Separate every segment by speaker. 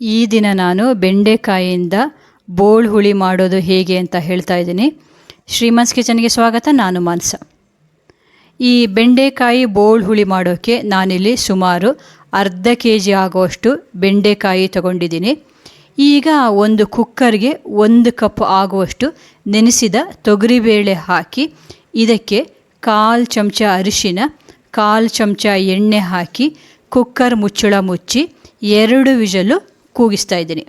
Speaker 1: ಈ ದಿನ ನಾನು ಬೆಂಡೆಕಾಯಿಯಿಂದ ಬೋಳ್ ಹುಳಿ ಮಾಡೋದು ಹೇಗೆ ಅಂತ ಹೇಳ್ತಾ ಇದ್ದೀನಿ. ಶ್ರೀಮನ್ಸ್ ಕಿಚನ್ಗೆ ಸ್ವಾಗತ, ನಾನು ಮಾನಸ. ಈ ಬೆಂಡೆಕಾಯಿ ಬೋಳ್ ಹುಳಿ ಮಾಡೋಕ್ಕೆ ನಾನಿಲ್ಲಿ ಸುಮಾರು ಅರ್ಧ ಕೆ ಜಿ ಆಗುವಷ್ಟು ಬೆಂಡೆಕಾಯಿ ತಗೊಂಡಿದ್ದೀನಿ. ಈಗ ಒಂದು ಕುಕ್ಕರ್ಗೆ ಒಂದು ಕಪ್ ಆಗುವಷ್ಟು ನೆನೆಸಿದ ತೊಗರಿಬೇಳೆ ಹಾಕಿ, ಇದಕ್ಕೆ ಕಾಲು ಚಮಚ ಅರಿಶಿನ, ಕಾಲು ಚಮಚ ಎಣ್ಣೆ ಹಾಕಿ, ಕುಕ್ಕರ್ ಮುಚ್ಚಳ ಮುಚ್ಚಿ, ಎರಡು ವಿಷಲು ಕೂಗಿಸ್ತಾ ಇದ್ದೀನಿ.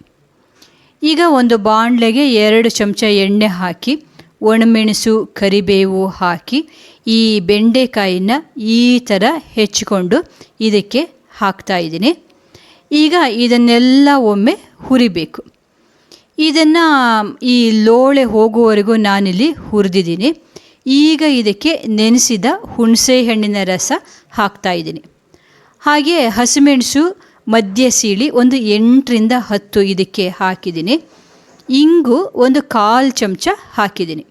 Speaker 1: ಈಗ ಒಂದು ಬಾಣಲೆಗೆ ಎರಡು ಚಮಚ ಎಣ್ಣೆ ಹಾಕಿ, ಒಣಮೆಣಸು, ಕರಿಬೇವು ಹಾಕಿ, ಈ ಬೆಂಡೆಕಾಯಿನ ಈ ಥರ ಹೆಚ್ಚಿಕೊಂಡು ಇದಕ್ಕೆ ಹಾಕ್ತಾ ಇದ್ದೀನಿ. ಈಗ ಇದನ್ನೆಲ್ಲ ಒಮ್ಮೆ ಹುರಿಬೇಕು. ಇದನ್ನು ಈ ಲೋಳೆ ಹೋಗುವವರೆಗೂ ನಾನಿಲ್ಲಿ ಹುರಿದಿದ್ದೀನಿ. ಈಗ ಇದಕ್ಕೆ ನೆನೆಸಿದ ಹುಣಸೆ ಹಣ್ಣಿನ ರಸ ಹಾಕ್ತಾ ಇದ್ದೀನಿ. ಹಾಗೆ ಹಸಿಮೆಣಸು ಮಧ್ಯ ಸೀಳಿ ಒಂದು ಎಂಟರಿಂದ ಹತ್ತು ಇದಕ್ಕೆ ಹಾಕಿದ್ದೀನಿ. ಇಂಗು ಒಂದು ಕಾಲು ಚಮಚ ಹಾಕಿದ್ದೀನಿ.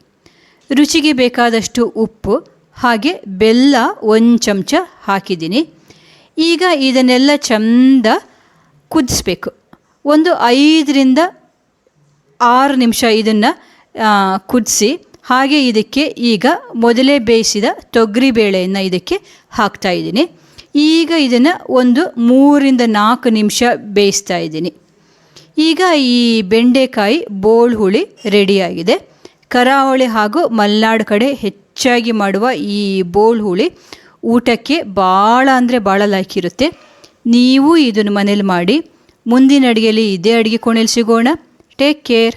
Speaker 1: ರುಚಿಗೆ ಬೇಕಾದಷ್ಟು ಉಪ್ಪು, ಹಾಗೆ ಬೆಲ್ಲ ಒಂದು ಚಮಚ ಹಾಕಿದ್ದೀನಿ. ಈಗ ಇದನ್ನೆಲ್ಲ ಚಂದ ಕುದಿಸ್ಬೇಕು. ಒಂದು ಐದರಿಂದ ಆರು ನಿಮಿಷ ಇದನ್ನು ಕುದಿಸಿ, ಹಾಗೆ ಇದಕ್ಕೆ ಈಗ ಮೊದಲೇ ಬೇಯಿಸಿದ ತೊಗರಿ ಬೇಳೆಯನ್ನು ಇದಕ್ಕೆ ಹಾಕ್ತಾ ಇದ್ದೀನಿ. ಈಗ ಇದನ್ನು ಒಂದು ಮೂರಿಂದ ನಾಲ್ಕು ನಿಮಿಷ ಬೇಯಿಸ್ತಾ ಇದ್ದೀನಿ. ಈಗ ಈ ಬೆಂಡೆಕಾಯಿ ಬೋಳ್ ಹುಳಿ ರೆಡಿಯಾಗಿದೆ ಕರಾವಳಿ ಹಾಗೂ ಮಲೆನಾಡು ಕಡೆ ಹೆಚ್ಚಾಗಿ ಮಾಡುವ ಈ ಬೋಳ್ ಹುಳಿ ಊಟಕ್ಕೆ ಭಾಳ ಅಂದರೆ ಭಾಳ ಇರುತ್ತೆ. ನೀವು ಇದನ್ನು ಮನೇಲಿ ಮಾಡಿ, ಮುಂದಿನ ಅಡುಗೆಯಲ್ಲಿ ಇದೇ ಅಡುಗೆ ಕೋಣೆಯಲ್ಲಿ ಸಿಗೋಣ. Take care